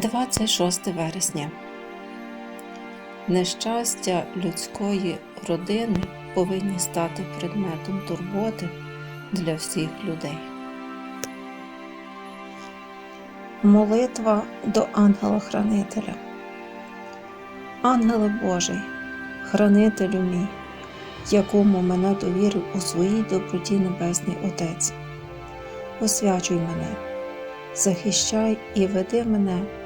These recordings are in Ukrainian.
26 вересня. Нещастя людської родини повинні стати предметом турботи для всіх людей. Молитва до ангела-хранителя. Ангеле Божий, хранителю мій, якому мене довірив у своїй доброті Небесний Отець. Освячуй мене, захищай і веди мене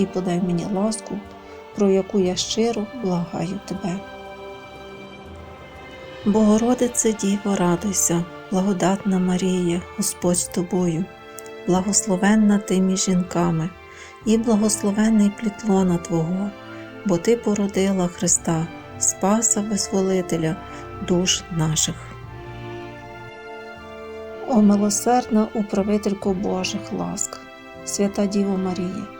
і подай мені ласку, про яку я щиро благаю тебе. Богородице Діво, радуйся, благодатна Марія, Господь з тобою, благословенна ти між жінками, і благословенний плітлона Твого, бо Ти породила Христа, Спаса Визволителя душ наших. О милосердна управителько Божих ласк, свята Діво Марія,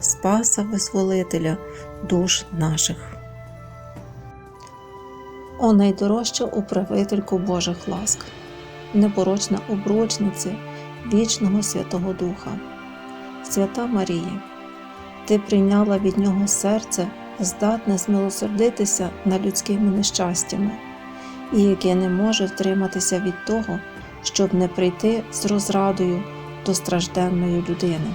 Спаса Визволителя душ наших. О найдорожча управительку Божих ласк, непорочна обручниця вічного Святого Духа, Свята Марія, Ти прийняла від Нього серце, здатне змилосердитися над людськими нещастями, і яке не може втриматися від того, щоб не прийти з розрадою до стражденної людини.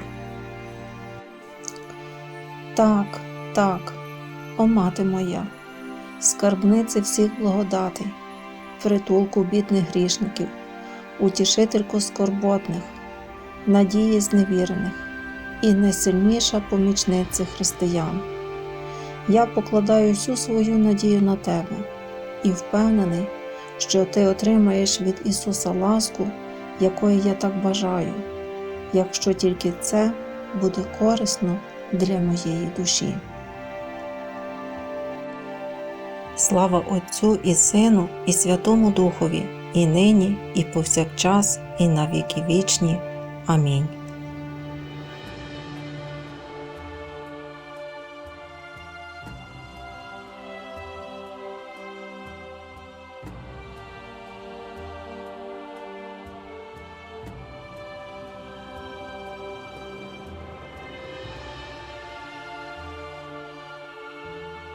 Так, так, о мати моя, скарбнице всіх благодатей, притулку бідних грішників, утішительку скорботних, надії зневірених і найсильніша помічниця християн. Я покладаю всю свою надію на тебе і впевнений, що ти отримаєш від Ісуса ласку, якої я так бажаю, якщо тільки це буде корисно для моєї душі. Слава Отцю і Сину, і Святому Духові, і нині, і повсякчас, і на віки вічні. Амінь.